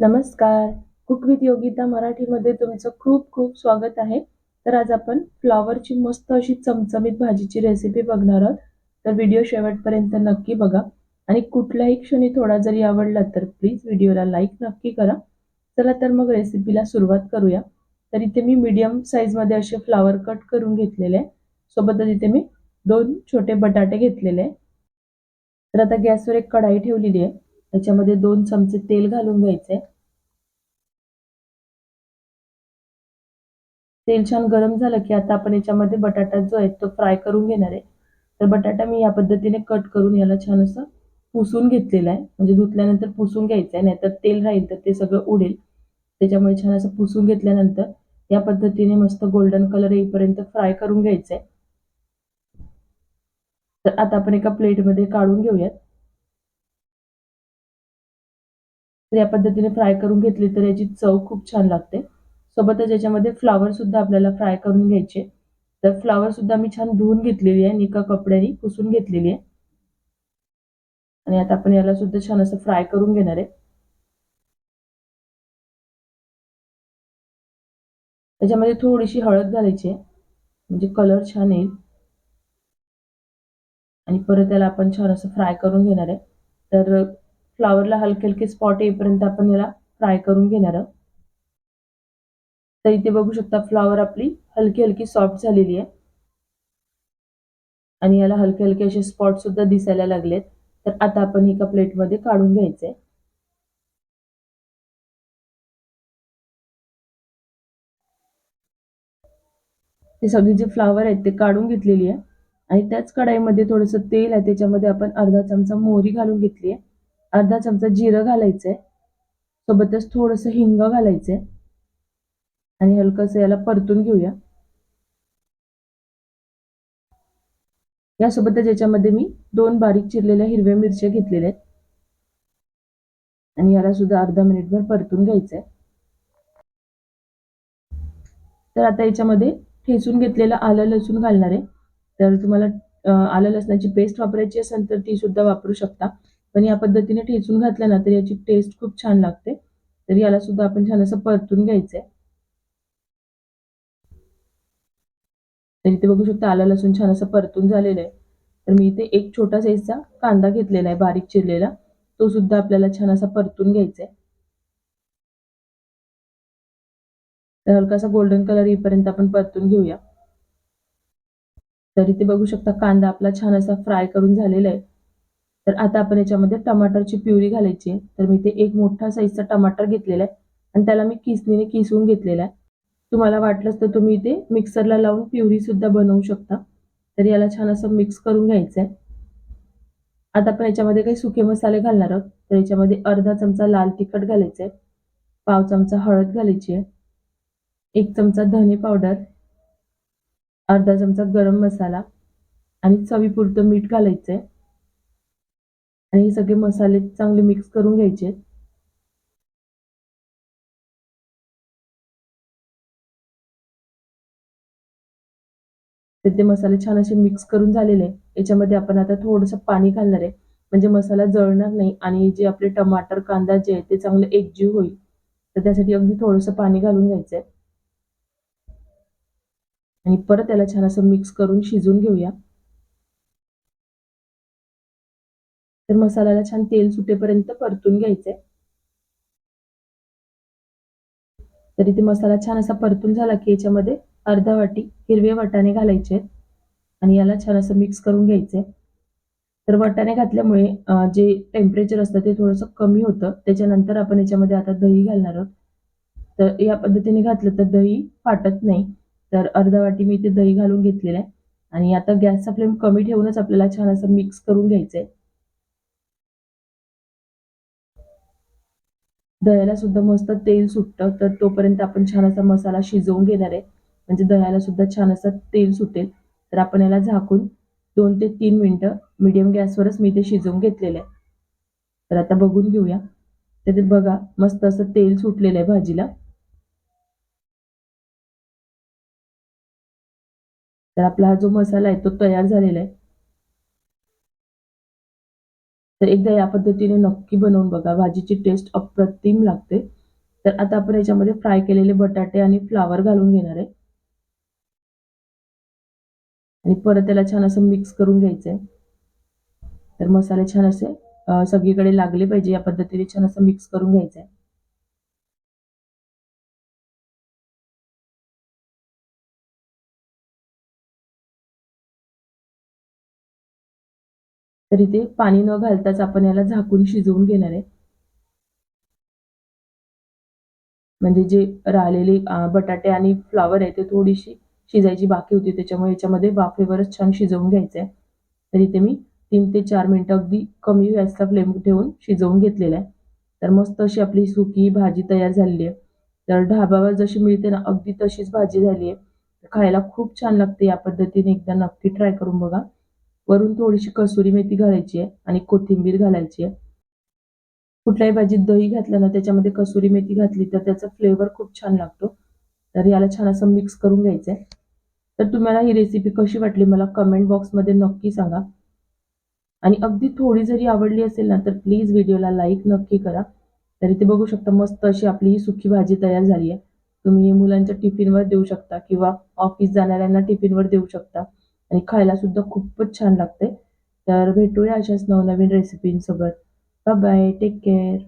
नमस्कार. Cook with Yogita मराठीमध्ये तुमचं खूप खूप स्वागत आहे. तर आज आपण फ्लॉवरची मस्त अशी चमचमीत भाजीची रेसिपी बघणार आहोत. तर व्हिडिओ शेवटपर्यंत नक्की बघा. आणि कुठल्याही क्षणी थोडा जरी आवडला तर प्लीज व्हिडिओला लाईक नक्की करा. चला तर मग रेसिपीला सुरुवात करूया. तर इथे मी मीडियम साईजमध्ये असे फ्लावर कट करून घेतलेले आहे. सोबतच इथे मी दोन छोटे बटाटे घेतलेले आहे. तर आता गॅसवर एक कढाई ठेवलेली आहे. त्याच्यामध्ये दोन चमचे तेल घालून घ्यायचे. तेल छान गरम झालं की आता आपण याच्यामध्ये बटाटा जो आहे तो फ्राय करून घेणार आहे. तर बटाटा मी या पद्धतीने कट करून याला छान असं पुसून घेतलेला आहे. म्हणजे धुतल्यानंतर पुसून घ्यायचं आहे नाहीतर तेल राहील तर ते सगळं उडेल. त्याच्यामुळे छान असं पुसून घेतल्यानंतर या पद्धतीने मस्त गोल्डन कलर येईपर्यंत फ्राय करून घ्यायचं आहे. तर आता आपण एका प्लेटमध्ये काढून घेऊयात. तर या पद्धतीने फ्राय करून घेतली तर याची चव खूप छान लागते. सोबतच याच्यामध्ये फ्लावरसुद्धा आपल्याला फ्राय करून घ्यायचे. तर फ्लावरसुद्धा मी छान धुवून घेतलेली आहे एका कपड्याने पुसून घेतलेली आहे. आणि आता आपण याला सुद्धा छान असं फ्राय करून घेणार आहे. त्याच्यामध्ये थोडीशी हळद घालायची आहे म्हणजे कलर छान येईल. आणि परत त्याला आपण छान असं फ्राय करून घेणार आहे. तर फ्लावरला हलके हलके स्पॉट येईपर्यंत आपण याला फ्राय करून घेणार आहोत. तर इथे बघू शकता फ्लावर आपली हलकी हलकी सॉफ्ट झालेली आहे. आणि याला हलके हलके असे स्पॉट सुद्धा दिसायला लागलेत. तर आता आपण एका प्लेटमध्ये काढून घ्यायचे ते सगळी जे फ्लावर आहेत ते काढून घेतलेली आहे. आणि त्याच कढाईमध्ये थोडंसं तेल आहे त्याच्यामध्ये आपण अर्धा चमचा मोहरी घालून घेतली आहे. अर्धा चमचा जिरं घालायचंय. सोबतच थोडंसं हिंग घालायचंय. आणि हलकंसं याला परतून घेऊया. यासोबतच याच्यामध्ये मी दोन बारीक चिरलेल्या हिरव्या मिरच्या घेतलेल्या आहेत. आणि याला सुद्धा अर्धा मिनिटभर परतून घ्यायचंय. तर आता याच्यामध्ये ठेचून घेतलेलं आलं लसूण घालणार आहे. तर तुम्हाला आलं लसणाची पेस्ट वापरायची असेल तर ती सुद्धा वापरू शकता. पण या पद्धतीने ठेचून घातलं ना तर याची टेस्ट खूप छान लागते. तर याला सुद्धा आपण छान असं परतून घ्यायचंय. तर इथे बघू शकता आला लसूण छान असं परतून झालेलं आहे. तर मी इथे एक छोटा साईजचा कांदा घेतलेला आहे बारीक चिरलेला. तो सुद्धा आपल्याला छान असा परतून घ्यायचा आहे तर हलकासा गोल्डन कलर येईपर्यंत आपण परतून घेऊया. तर इथे बघू शकता कांदा आपला छान असा फ्राय करून झालेला आहे. तर आता आपण याच्यामध्ये टमाटरची प्युरी घालायची आहे. तर मी ते एक मोठा साईजचा टमाटर घेतलेला आहे आणि त्याला मी किसणीने किसून घेतलेला आहे. तुम्हाला वाटलंच तर तुम्ही इथे मिक्सरला लावून प्युरीसुद्धा बनवू शकता. तर याला छान असं मिक्स करून घ्यायचं आहे आता आपण याच्यामध्ये काही सुके मसाले घालणार आहोत. तर याच्यामध्ये अर्धा चमचा लाल तिखट घालायचं आहे पाव चमचा हळद घालायची आहे. एक चमचा धने पावडर अर्धा चमचा गरम मसाला आणि चवीपुरतं मीठ घालायचं आहे आणि हे सगळे मसाले चांगले मिक्स करून घ्यायचे. तर ते मसाले छान असे मिक्स करून झालेले याच्यामध्ये आपण आता थोडंसं पाणी घालणार आहे. म्हणजे मसाला जळणार नाही आणि जे आपले टमाटर कांदा जे आहे ते चांगलं एकजीव होईल. तर त्यासाठी अगदी थोडंसं पाणी घालून घ्यायचं आहे. आणि परत त्याला छान असं मिक्स करून शिजून घेऊया. तर मसाल्याला छान तेल सुटेपर्यंत परतून घ्यायचंय. तर इथे मसाला छान असा परतून झाला की याच्यामध्ये अर्धा वाटी हिरवे वाटाणे घालायचे आहेत. आणि याला छान असं मिक्स करून घ्यायचंय. तर वाटाणे घातल्यामुळे जे टेम्परेचर असतं ते थोडंसं कमी होतं. त्याच्यानंतर आपण याच्यामध्ये आता दही घालणार आहोत. तर या पद्धतीने घातलं तर दही फाटत नाही. तर अर्धा वाटी मी इथे दही घालून घेतलेलं आहे. आणि आता गॅसचा फ्लेम कमी ठेवूनच आपल्याला छान असं मिक्स करून घ्यायचंय. दह्याला सुद्धा मस्त तेल सुटतं तर तोपर्यंत आपण छान असा मसाला शिजवून घेणार आहे. म्हणजे दह्याला सुद्धा छान असं तेल सुटेल. तर आपण याला झाकून दोन ते तीन मिनटं मिडियम गॅसवरच मी ते शिजवून घेतलेलं आहे. तर आता बघून घेऊया. तर बघा मस्त असं तेल सुटलेलं आहे भाजीला. तर आपला हा जो मसाला आहे तो तयार झालेला आहे. तर एकदा या पद्धतीने नक्की बनवून बघा. भाजीची टेस्ट अप्रतिम लागते. तर आता आपण याच्यामध्ये फ्राय केलेले बटाटे आणि फ्लावर घालून घेणार आहे. आणि परत त्याला छान असं मिक्स करून घ्यायचंय. तर मसाले छान असे सगळीकडे लागले पाहिजे या पद्धतीने छान असं मिक्स करून घ्यायचंय. तर इथे पाणी न घालताच आपण याला झाकून शिजवून घेणार आहे. म्हणजे जे राहिलेले बटाटे आणि फ्लावर आहे ते थोडीशी शिजायची बाकी होती त्याच्यामुळे याच्यामध्ये वाफेवरच छान शिजवून घ्यायचं आहे तर इथे मी तीन ते चार मिनिटं अगदी कमी गॅसचा फ्लेम ठेवून शिजवून घेतलेला आहे. तर मस्त अशी आपली सुकी भाजी तयार झालेली आहे. तर ढाब्यावर जशी मिळते ना अगदी तशीच भाजी झाली आहे. खायला खूप छान लागते या पद्धतीने एकदा नक्की ट्राय करून बघा. वरून थोडीशी कसुरी मेथी घालायची आहे आणि कोथिंबीर घालायची आहे. कुठल्याही भाजीत दही घातलं ना त्याच्यामध्ये कसुरी मेथी घातली तर त्याचा फ्लेवर खूप छान लागतो. तर याला छान असं मिक्स करून घ्यायचं आहे तर तुम्हाला ही रेसिपी कशी वाटली मला कमेंट बॉक्समध्ये नक्की सांगा. आणि अगदी थोडी जरी आवडली असेल ना तर प्लीज व्हिडिओला लाईक नक्की करा. तर इथे बघू शकता मस्त अशी आपली ही सुकी भाजी तयार झाली आहे. तुम्ही मुलांच्या टिफिनवर देऊ शकता किंवा ऑफिस जाणाऱ्यांना टिफिनवर देऊ शकता. आणि खायला सुद्धा खूपच छान लागते. तर भेटूया अशाच नवनवीन रेसिपींसोबत बाय बाय टेक केअर